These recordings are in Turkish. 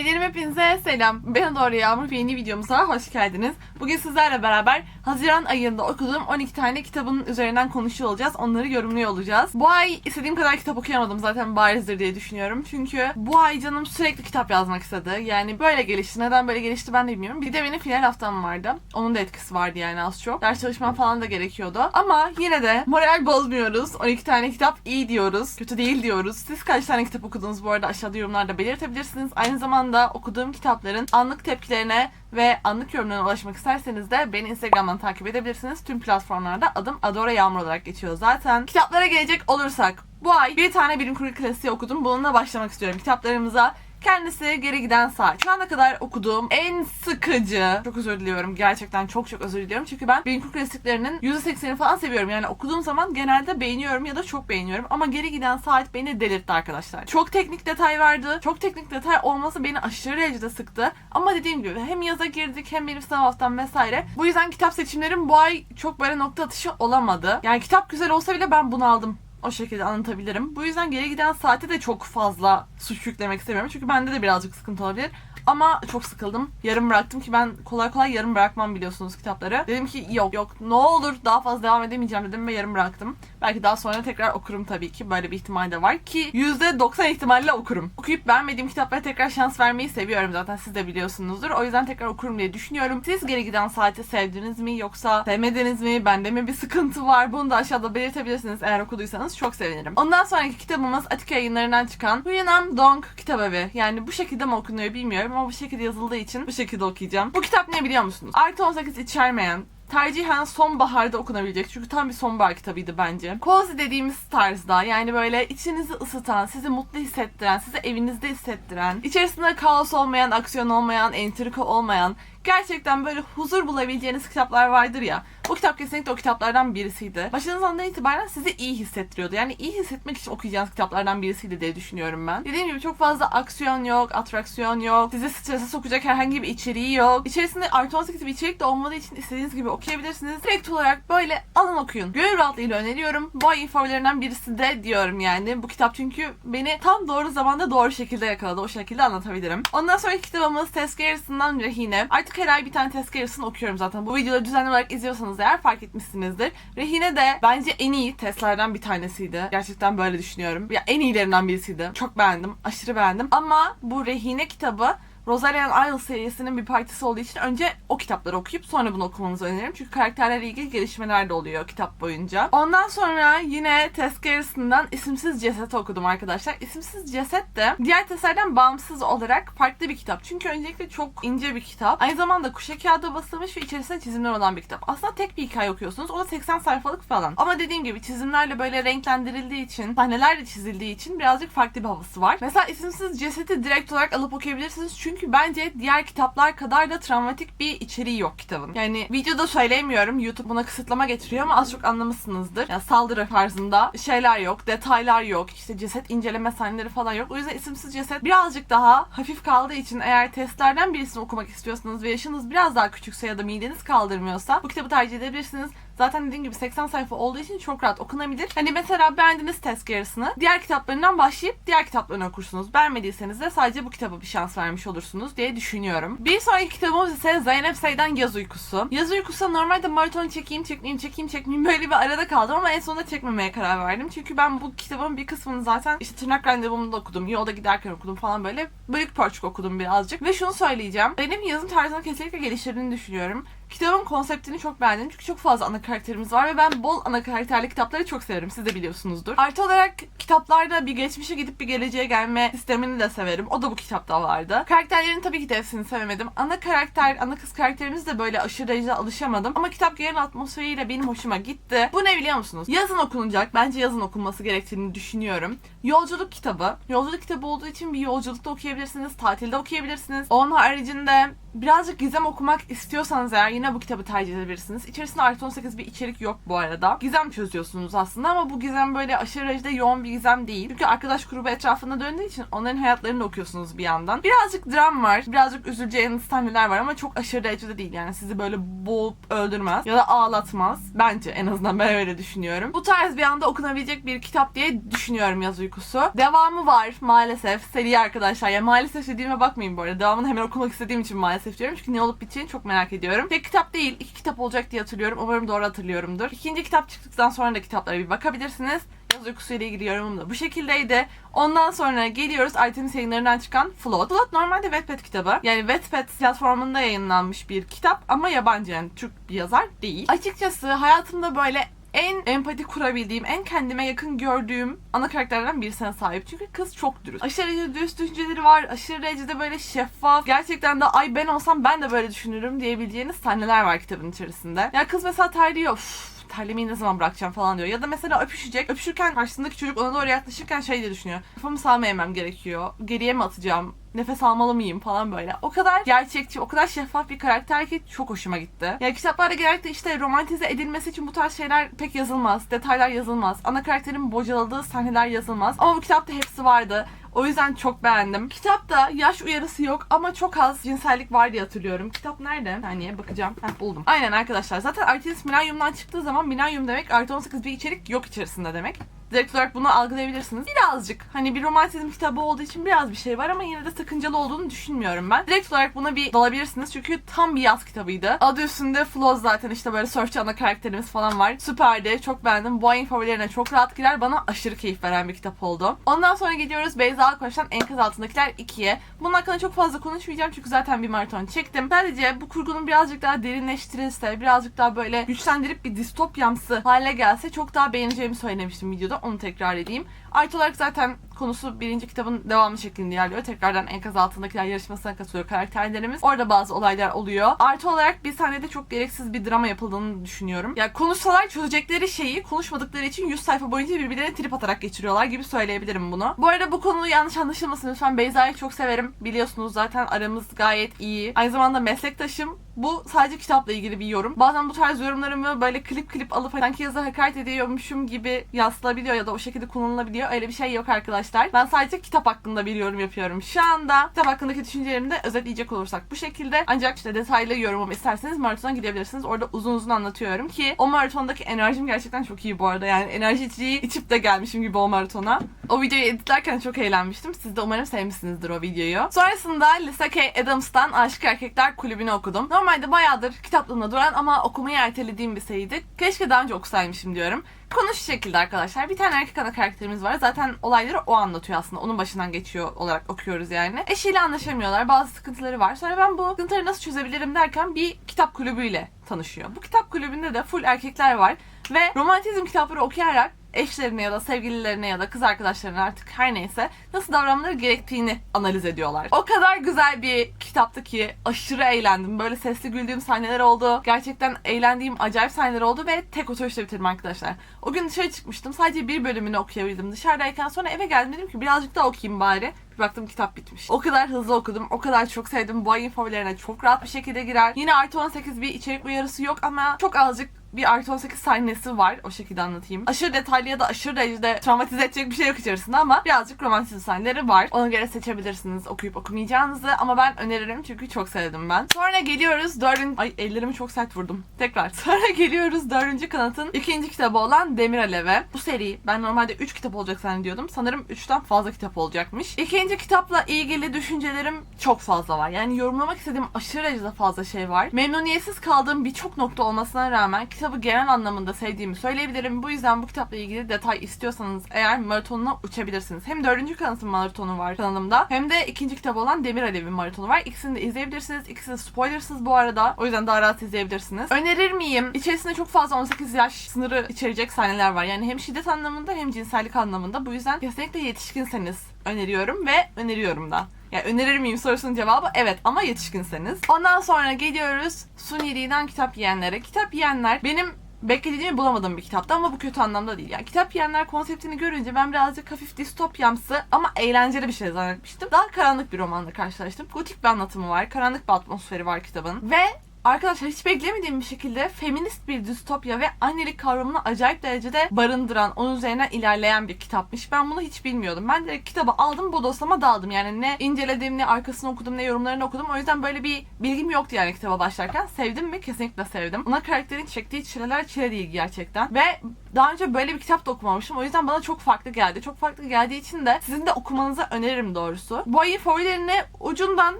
Sevgilerim hepinize selam. Ben Doğru Yağmur ve yeni videomuza hoş geldiniz. Bugün sizlerle beraber Haziran ayında okuduğum 12 tane kitabın üzerinden konuşuyor olacağız. Onları yorumluyor olacağız. Bu ay istediğim kadar kitap okuyamadım zaten barizdir diye düşünüyorum. Çünkü bu ay canım sürekli kitap yazmak istedi. Yani böyle gelişti. Neden böyle gelişti ben de bilmiyorum. Bir de benim final haftam vardı. Onun da etkisi vardı yani az çok. Ders çalışmam falan da gerekiyordu. Ama yine de moral bozmuyoruz. 12 tane kitap iyi diyoruz. Kötü değil diyoruz. Siz kaç tane kitap okudunuz bu arada aşağıda yorumlarda belirtebilirsiniz. Aynı zamanda okuduğum kitapların anlık tepkilerine ve anlık yorumlarına ulaşmak isterseniz de beni Instagram'dan takip edebilirsiniz. Tüm platformlarda adım Adora Yağmur olarak geçiyor zaten. Kitaplara gelecek olursak bu ay bir tane bilim kurgu klasiği okudum. Bununla başlamak istiyorum kitaplarımıza. Kendisi Geri Giden Saat. Şu ana kadar okuduğum en sıkıcı, çok özür diliyorum gerçekten çok çok özür diliyorum. Çünkü ben bilim kurgu klasiklerinin %80'ini falan seviyorum. Yani okuduğum zaman genelde beğeniyorum ya da çok beğeniyorum. Ama Geri Giden Saat beni delirtti arkadaşlar. Çok teknik detay vardı. Çok teknik detay olması beni aşırı derecede sıktı. Ama dediğim gibi hem yaza girdik hem benim sınav haftam vesaire. Bu yüzden kitap seçimlerim bu ay çok böyle nokta atışı olamadı. Yani kitap güzel olsa bile ben bunu aldım o şekilde anlatabilirim. Bu yüzden geri giden saate de çok fazla suç yüklemek istemiyorum. Çünkü bende de birazcık sıkıntı olabilir. Ama çok sıkıldım. Yarım bıraktım ki ben kolay kolay yarım bırakmam biliyorsunuz kitapları. Dedim ki yok yok ne olur daha fazla devam edemeyeceğim dedim ve yarım bıraktım. Belki daha sonra tekrar okurum tabii ki. Böyle bir ihtimal de var ki %90 ihtimalle okurum. Okuyup beğenmediğim kitaplara tekrar şans vermeyi seviyorum zaten siz de biliyorsunuzdur. O yüzden tekrar okurum diye düşünüyorum. Siz geri giden saati sevdiniz mi yoksa sevmediniz mi? Bende mi bir sıkıntı var? Bunu da aşağıda belirtebilirsiniz eğer okuduysanız çok sevinirim. Ondan sonraki kitabımız Atika yayınlarından çıkan Huyunam Dong kitabevi. Yani bu şekilde mi okunuyor bilmiyorum ama bu şekilde yazıldığı için bu şekilde okuyacağım. Bu kitap ne biliyor musunuz? Artı 18 içermeyen, tercihen sonbaharda okunabilecek. Çünkü tam bir sonbahar kitabıydı bence. Cozy dediğimiz tarzda yani böyle içinizi ısıtan, sizi mutlu hissettiren, sizi evinizde hissettiren, içerisinde kaos olmayan, aksiyon olmayan, entrika olmayan, gerçekten böyle huzur bulabileceğiniz kitaplar vardır ya. Bu kitap kesinlikle o kitaplardan birisiydi. Başladığınız andan itibaren sizi iyi hissettiriyordu. Yani iyi hissetmek için okuyacağınız kitaplardan birisiydi diye düşünüyorum ben. Dediğim gibi çok fazla aksiyon yok, atraksiyon yok, sizi strese sokacak herhangi bir içeriği yok. İçerisinde artı 18 bir içerik de olmadığı için istediğiniz gibi okuyabilirsiniz. Direkt olarak böyle alın okuyun. Gönül rahatlığıyla öneriyorum. Bu ay favorilerinden birisi de diyorum yani. Bu kitap çünkü beni tam doğru zamanda doğru şekilde yakaladı. O şekilde anlatabilirim. Ondan sonraki kitabımız Tezke Yarısından Rehine. Artık her ay bir tane tezke yarısını okuyorum zaten. Bu videoları düzenli olarak izliyorsanız eğer fark etmişsinizdir. Rehine de bence en iyi testlerden bir tanesiydi. Gerçekten böyle düşünüyorum. Ya en iyilerinden birisiydi. Çok beğendim. Aşırı beğendim. Ama bu Rehine kitabı Rosalian Isle serisinin bir partisi olduğu için önce o kitapları okuyup sonra bunu okumanızı öneririm. Çünkü karakterlerle ilgili gelişmeler de oluyor kitap boyunca. Ondan sonra yine Tezkeresi'nden İsimsiz Ceset okudum arkadaşlar. İsimsiz Ceset de diğer testlerden bağımsız olarak farklı bir kitap. Çünkü öncelikle çok ince bir kitap. Aynı zamanda kuşa kağıda basılmış ve içerisinde çizimler olan bir kitap. Aslında tek bir hikaye okuyorsunuz. O da 80 sayfalık falan. Ama dediğim gibi çizimlerle böyle renklendirildiği için, sahnelerle çizildiği için birazcık farklı bir havası var. Mesela İsimsiz Ceset'i direkt olarak alıp okuyabilirsiniz. Çünkü bence diğer kitaplar kadar da travmatik bir içeriği yok kitabın. Yani videoda söylemiyorum. YouTube buna kısıtlama getiriyor ama az çok anlamışsınızdır. Yani saldırı tarzında şeyler yok, detaylar yok, işte ceset inceleme sahneleri falan yok. O yüzden isimsiz ceset birazcık daha hafif kaldığı için eğer testlerden birisini okumak istiyorsanız ve yaşınız biraz daha küçükse ya da mideniz kaldırmıyorsa bu kitabı tercih edebilirsiniz. Zaten dediğim gibi 80 sayfa olduğu için çok rahat okunabilir. Hani mesela beğendiniz yarısını. Diğer kitaplarından başlayıp diğer kitaplarını okursunuz. Beğenmediyseniz de sadece bu kitaba bir şans vermiş olursunuz diye düşünüyorum. Bir sonraki kitabımız ise Zeynep Sey'den Yaz Uykusu. Yaz Uykusu normalde maraton çekeyim, çekmeyeyim, çekeyim, çekmeyeyim böyle bir arada kaldım ama en sonunda çekmemeye karar verdim. Çünkü ben bu kitabın bir kısmını zaten işte tırnak randevumda okudum, yolda giderken okudum falan böyle bölük pörçük okudum birazcık. Ve şunu söyleyeceğim. Benim yazım tarzını kesinlikle geliştirdiğini düşünüyorum. Kitabın konseptini çok beğendim çünkü çok fazla ana karakterimiz var ve ben bol ana karakterli kitapları çok severim. Siz de biliyorsunuzdur. Artı olarak kitaplarda bir geçmişe gidip bir geleceğe gelme sistemini de severim. O da bu kitapta vardı. Karakterlerin tabii ki de hepsini sevemedim. Ana karakter, ana kız karakterimiz de böyle aşırı derecede alışamadım. Ama kitap genel atmosferiyle benim hoşuma gitti. Bu ne biliyor musunuz? Yazın okunacak. Bence yazın okunması gerektiğini düşünüyorum. Yolculuk kitabı. Yolculuk kitabı olduğu için bir yolculukta okuyabilirsiniz. Tatilde okuyabilirsiniz. Onun haricinde birazcık gizem okumak istiyorsanız eğer yine bu kitabı tercih edebilirsiniz. İçerisinde artı 18 bir içerik yok bu arada. Gizem çözüyorsunuz aslında ama bu gizem böyle aşırı derecede yoğun bir gizem değil. Çünkü arkadaş grubu etrafında döndüğü için onların hayatlarını da okuyorsunuz bir yandan. Birazcık dram var. Birazcık üzüleceğiniz sahneler var ama çok aşırı derecede değil. Yani sizi böyle boğup öldürmez ya da ağlatmaz. Bence en azından ben öyle düşünüyorum. Bu tarz bir anda okunabilecek bir kitap diye düşünüyorum Yaz Uykusu. Devamı var maalesef. Seri arkadaşlar. Ya maalesef dediğime bakmayın bu arada. Devamını hemen okumak istediğim için maalesef diyorum. Çünkü ne olup biteceğini çok merak ediyorum. Tek kitap değil, iki kitap olacak diye hatırlıyorum. Umarım doğru hatırlıyorumdur. İkinci kitap çıktıktan sonra da kitaplara bir bakabilirsiniz. Yaz uykusu ile ilgili yorumum da bu şekildeydi. Ondan sonra geliyoruz Artemis yayınlarından çıkan Float. Float normalde Wattpad kitabı. Yani Wattpad platformunda yayınlanmış bir kitap ama yabancı yani Türk bir yazar değil. Açıkçası hayatımda böyle en empati kurabildiğim, en kendime yakın gördüğüm ana karakterlerden birisine sahip. Çünkü kız çok dürüst. Aşırı derecede dürüst düşünceleri var. Aşırı derecede böyle şeffaf. Gerçekten de ay ben olsam ben de böyle düşünürüm diyebileceğiniz sahneler var kitabın içerisinde. Ya kız mesela terliyor. Üf, terlemeyi ne zaman bırakacağım falan diyor. Ya da mesela öpüşecek. Öpüşürken karşısındaki çocuk ona doğru yaklaşırken şey diye düşünüyor. Kafamı eğmem gerekiyor? Geriye mi atacağım? Nefes almalı mıyım falan böyle. O kadar gerçekçi, o kadar şeffaf bir karakter ki çok hoşuma gitti. Ya kitaplarda genellikle işte romantize edilmesi için bu tarz şeyler pek yazılmaz. Detaylar yazılmaz. Ana karakterin bocaladığı sahneler yazılmaz. Ama bu kitapta hepsi vardı. O yüzden çok beğendim. Kitapta yaş uyarısı yok ama çok az cinsellik var diye hatırlıyorum. Kitap nerede? Bir saniye bakacağım. Heh buldum. Aynen arkadaşlar. Zaten Artemis Millennium'dan çıktığı zaman Millennium demek artı 18 bir içerik yok içerisinde demek. Direkt olarak bunu algılayabilirsiniz. Birazcık hani bir romantizm kitabı olduğu için biraz bir şey var ama yine de sakıncalı olduğunu düşünmüyorum ben. Direkt olarak buna bir dalabilirsiniz çünkü tam bir yaz kitabıydı. Adı üstünde Floz zaten işte böyle surfçi ana karakterimiz falan var. Süperdi. Çok beğendim. Bu ayın favorilerine çok rahat girer. Bana aşırı keyif veren bir kitap oldu. Ondan sonra geliyoruz Beyza Alkoç'tan Enkaz Altındakiler 2'ye. Bunun hakkında çok fazla konuşmayacağım çünkü zaten bir maraton çektim. Sadece bu kurgunun birazcık daha derinleştirilse, birazcık daha böyle güçlendirip bir distopyamsı hale gelse çok daha beğeneceğimi söylemiştim videoda. Onu tekrar edeyim. Artı olarak zaten konusu birinci kitabın devamı şeklinde ilerliyor. Tekrardan enkaz altındakiler yarışmasına katılıyor karakterlerimiz. Orada bazı olaylar oluyor. Artı olarak bir sahnede çok gereksiz bir drama yapıldığını düşünüyorum. Ya konuşsalar çözecekleri şeyi konuşmadıkları için 100 sayfa boyunca birbirlerine trip atarak geçiriyorlar gibi söyleyebilirim bunu. Bu arada bu konu yanlış anlaşılmasın lütfen. Beyza'yı çok severim. Biliyorsunuz zaten aramız gayet iyi. Aynı zamanda meslektaşım. Bu sadece kitapla ilgili bir yorum. Bazen bu tarz yorumlarımı böyle klip klip alıp sanki yazı hakaret ediyormuşum gibi yansıtılabiliyor ya da o şekilde kullanılabiliyor. Öyle bir şey yok arkadaşlar. Ben sadece kitap hakkında bir yorum yapıyorum. Şu anda kitap hakkındaki düşüncelerimi de özetleyecek olursak bu şekilde. Ancak işte detaylı yorumum isterseniz maratona gidebilirsiniz. Orada uzun uzun anlatıyorum ki o maratondaki enerjim gerçekten çok iyi bu arada. Yani enerji içeceği içip de gelmişim gibi o maratona. O videoyu editlerken çok eğlenmiştim. Siz de umarım sevmişsinizdir o videoyu. Sonrasında Lisa K. Adams'tan Aşık Erkekler Kulübü'nü okudum. Normalde bayağıdır kitaplığında duran ama okumayı ertelediğim bir seriydi. Keşke daha önce okusaymışım diyorum. Konu şu şekilde arkadaşlar. Bir tane erkek ana karakterimiz var. Zaten olayları o anlatıyor aslında. Onun başından geçiyor olarak okuyoruz yani. Eşiyle anlaşamıyorlar. Bazı sıkıntıları var. Sonra ben bu sıkıntıları nasıl çözebilirim derken bir kitap kulübüyle tanışıyor. Bu kitap kulübünde de full erkekler var. Ve romantizm kitapları okuyarak eşlerine ya da sevgililerine ya da kız arkadaşlarına artık her neyse nasıl davranmaları gerektiğini analiz ediyorlar. O kadar güzel bir kitaptı ki aşırı eğlendim. Böyle sesli güldüğüm sahneler oldu. Gerçekten eğlendiğim acayip sahneler oldu ve tek oturuşta bitirdim arkadaşlar. O gün dışarı çıkmıştım. Sadece bir bölümünü okuyabildim. Dışarıdayken sonra eve geldim dedim ki birazcık daha okuyayım bari. Bir baktım kitap bitmiş. O kadar hızlı okudum. O kadar çok sevdim. Bu ayın favorilerine çok rahat bir şekilde girer. Yine artı 18 bir içerik uyarısı yok ama çok azıcık bir artı 18 sahnesi var. O şekilde anlatayım. Aşırı detaylı ya da aşırı derecede travmatize edecek bir şey yok içerisinde ama birazcık romantizm sahneleri var. Ona göre seçebilirsiniz okuyup okumayacağınızı ama ben öneririm çünkü çok sevdim ben. Sonra geliyoruz dördüncü... Ay ellerimi çok sert vurdum. Tekrar. Sonra geliyoruz dördüncü kanatın ikinci kitabı olan Demir Alev'e. Bu seri ben normalde 3 kitap olacak zannediyordum. Sanırım 3'ten fazla kitap olacakmış. İkinci kitapla ilgili düşüncelerim çok fazla var. Yani yorumlamak istediğim aşırı derecede fazla şey var. Memnuniyetsiz kaldığım birçok nokta olmasına rağmen kitabı genel anlamında sevdiğimi söyleyebilirim. Bu yüzden bu kitapla ilgili detay istiyorsanız eğer maratonuna uçabilirsiniz. Hem dördüncü kanatın maratonu var kanalımda hem de ikinci kitap olan Demir Alev'in maratonu var. İkisini de izleyebilirsiniz. İkisi de spoilersız bu arada. O yüzden daha rahat izleyebilirsiniz. Önerir miyim? İçerisinde çok fazla 18 yaş sınırı içerecek sahneler var. Yani hem şiddet anlamında hem cinsellik anlamında. Bu yüzden kesinlikle yetişkinseniz öneriyorum ve öneriyorum da. Ya önerir miyim sorusunun cevabı evet ama yetişkinseniz. Ondan sonra geliyoruz Suniri'den kitap yiyenlere. Kitap yiyenler benim beklediğimi bulamadığım bir kitaptı ama bu kötü anlamda değil. Yani kitap yiyenler konseptini görünce ben birazcık hafif distopyamsı ama eğlenceli bir şey zannetmiştim. Daha karanlık bir romanla karşılaştım. Gotik bir anlatımı var. Karanlık bir atmosferi var kitabın. Ve arkadaşlar hiç beklemediğim bir şekilde feminist bir distopya ve annelik kavramını acayip derecede barındıran, onun üzerine ilerleyen bir kitapmış. Ben bunu hiç bilmiyordum. Ben direkt kitabı aldım, bodoslama daldım. Yani ne inceledim, ne arkasını okudum, ne yorumlarını okudum. O yüzden böyle bir bilgim yoktu yani kitaba başlarken. Sevdim mi? Kesinlikle sevdim. Ana karakterin çektiği çileler çile değil gerçekten. Ve daha önce böyle bir kitap da okumamıştım. O yüzden bana çok farklı geldi. Çok farklı geldiği için de sizin de okumanızı öneririm doğrusu. Bu ayın favorilerine ucundan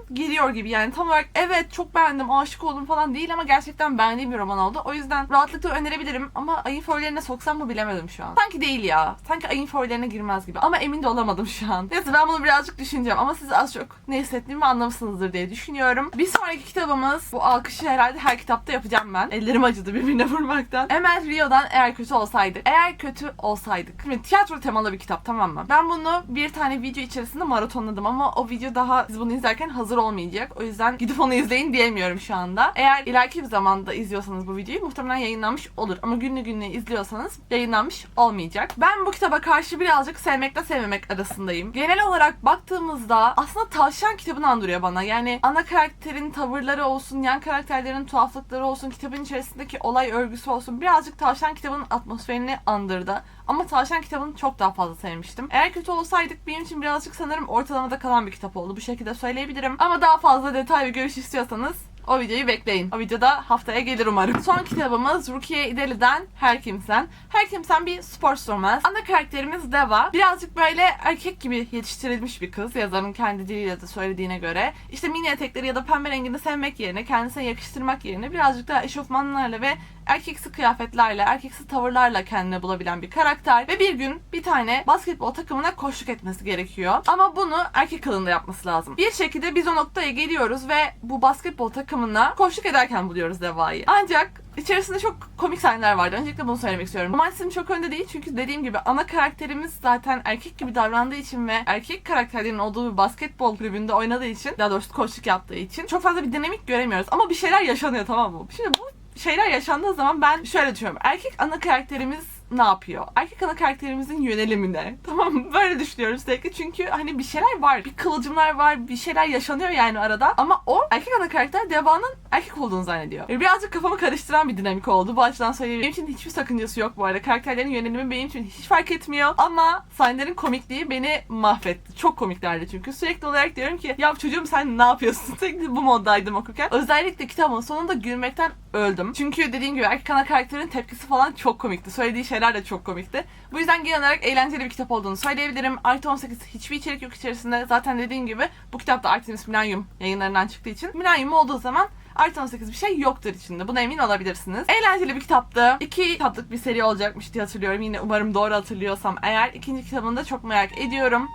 giriyor gibi yani tam olarak evet çok beğendim, aşık oldum falan değil ama gerçekten beğendiğim bir roman oldu. O yüzden rahatlıkla önerebilirim ama ayın favorilerine soksam mı bilemedim şu an. Sanki değil ya. Sanki ayın favorilerine girmez gibi. Ama emin de olamadım şu an. Neyse ben bunu birazcık düşüneceğim ama siz az çok ne hissettiğimi anlamışsınızdır diye düşünüyorum. Bir sonraki kitabımız bu alkışı herhalde her kitapta yapacağım ben. Ellerim acıdı birbirine vurmaktan. Emel Rio'dan Eğer Kötü Olsaydık. Eğer Kötü Olsaydık. Şimdi tiyatro temalı bir kitap tamam mı? Ben bunu bir tane video içerisinde maratonladım ama o video daha siz bunu izlerken hazır olmayacak. O yüzden gidip onu izleyin diyemiyorum şu anda. Eğer ileriki bir zamanda izliyorsanız bu videoyu muhtemelen yayınlanmış olur. Ama günlü günlü izliyorsanız yayınlanmış olmayacak. Ben bu kitaba karşı birazcık sevmekle sevmemek arasındayım. Genel olarak baktığımızda aslında Tavşan kitabını andırıyor bana. Yani ana karakterin tavırları olsun, yan karakterlerin tuhaflıkları olsun, kitabın içerisindeki olay örgüsü olsun birazcık Tavşan kitabının atmosferini andırdı. Ama Tavşan kitabını çok daha fazla sevmiştim. Eğer kötü olsaydık benim için birazcık sanırım ortalamada kalan bir kitap oldu. Bu şekilde söyleyebilirim. Ama daha fazla detay ve görüş istiyorsanız o videoyu bekleyin. O videoda haftaya gelir umarım. Son kitabımız Rukiye İdeli'den Her Kimsen. Her Kimsen bir spor romans. Ana karakterimiz Deva. Birazcık böyle erkek gibi yetiştirilmiş bir kız. Yazarın kendi diliyle de söylediğine göre. İşte mini etekleri ya da pembe rengini sevmek yerine, kendisine yakıştırmak yerine birazcık daha eşofmanlarla ve erkeksi kıyafetlerle, erkeksi tavırlarla kendine bulabilen bir karakter. Ve bir gün bir tane basketbol takımına koşluk etmesi gerekiyor. Ama bunu erkek kılığında yapması lazım. Bir şekilde biz o noktaya geliyoruz ve bu basketbol takımına koşluk ederken buluyoruz Deva'yı. Ancak İçerisinde çok komik sahneler vardı. Öncelikle bunu söylemek istiyorum. Romantizm çok önde değil çünkü dediğim gibi ana karakterimiz zaten erkek gibi davrandığı için ve erkek karakterlerin olduğu bir basketbol kulübünde oynadığı için daha doğrusu koçluk yaptığı için çok fazla bir dinamik göremiyoruz. Ama bir şeyler yaşanıyor tamam mı? Şimdi bu şeyler yaşandığı zaman ben şöyle düşünüyorum. Erkek ana karakterimiz ne yapıyor? Erkek ana karakterimizin yönelimi ne? Tamam? Böyle düşünüyorum sürekli. Çünkü hani bir şeyler var. Bir kıvılcımlar var. Bir şeyler yaşanıyor yani arada. Ama o erkek ana karakter Deva'nın erkek olduğunu zannediyor. Yani birazcık kafamı karıştıran bir dinamik oldu. Bu açıdan söyleyeyim. Benim için hiçbir sakıncası yok bu arada. Karakterlerin yönelimi benim için hiç fark etmiyor. Ama sahnelerin komikliği beni mahvetti. Çok komiklerdi çünkü. Sürekli olarak diyorum ki ya çocuğum sen ne yapıyorsun? Sürekli bu moddaydım okurken. Özellikle kitabın sonunda gülmekten öldüm. Çünkü dediğim gibi erkek ana karakterin tepkisi falan çok komikti. Söylediği şeyler de çok komikti. Bu yüzden genel olarak eğlenceli bir kitap olduğunu söyleyebilirim. Artı 18 hiçbir içerik yok içerisinde. Zaten dediğim gibi bu kitap da Artemis Millennium yayınlarından çıktığı için. Millennium olduğu zaman Artı 18 bir şey yoktur içinde. Buna emin olabilirsiniz. Eğlenceli bir kitaptı. İki kitaplık bir seri olacakmış diye hatırlıyorum. Yine umarım doğru hatırlıyorsam eğer. ikinci kitabını da çok merak ediyorum.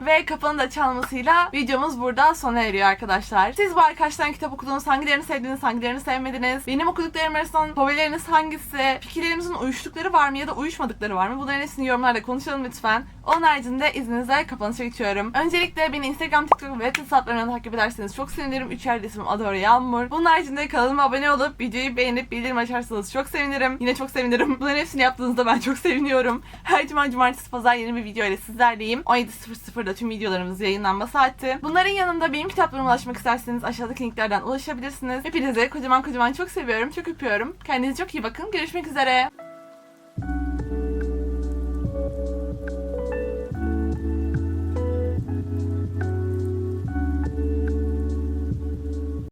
Ve kapının da çalmasıyla videomuz burada sona eriyor arkadaşlar. Siz bu tane kitap okudunuz? Hangilerini sevdiniz? Hangilerini sevmediniz? Benim okuduklarım arasından favorileriniz hangisi? Fikirlerimizin uyuştukları var mı ya da uyuşmadıkları var mı? Bunların hepsini yorumlarda konuşalım lütfen. Onun haricinde izninizle kapanışa geçiyorum. Öncelikle beni Instagram, TikTok ve web hesaplarından takip ederseniz çok sevinirim. Üçer ismim Adora Yağmur. Bunun haricinde kanalıma abone olup videoyu beğenip bildirim açarsanız çok sevinirim. Yine çok sevinirim. Bunların hepsini yaptığınızda ben çok seviniyorum. Her cuma, cumartesi, pazar yeni bir video ile sizlerleyim. 17.00'da tüm videolarımız yayınlanma saati. Bunların yanında benim kitaplarıma ulaşmak isterseniz aşağıdaki linklerden ulaşabilirsiniz. Hepinize kocaman kocaman çok seviyorum. Çok öpüyorum. Kendinize çok iyi bakın. Görüşmek üzere.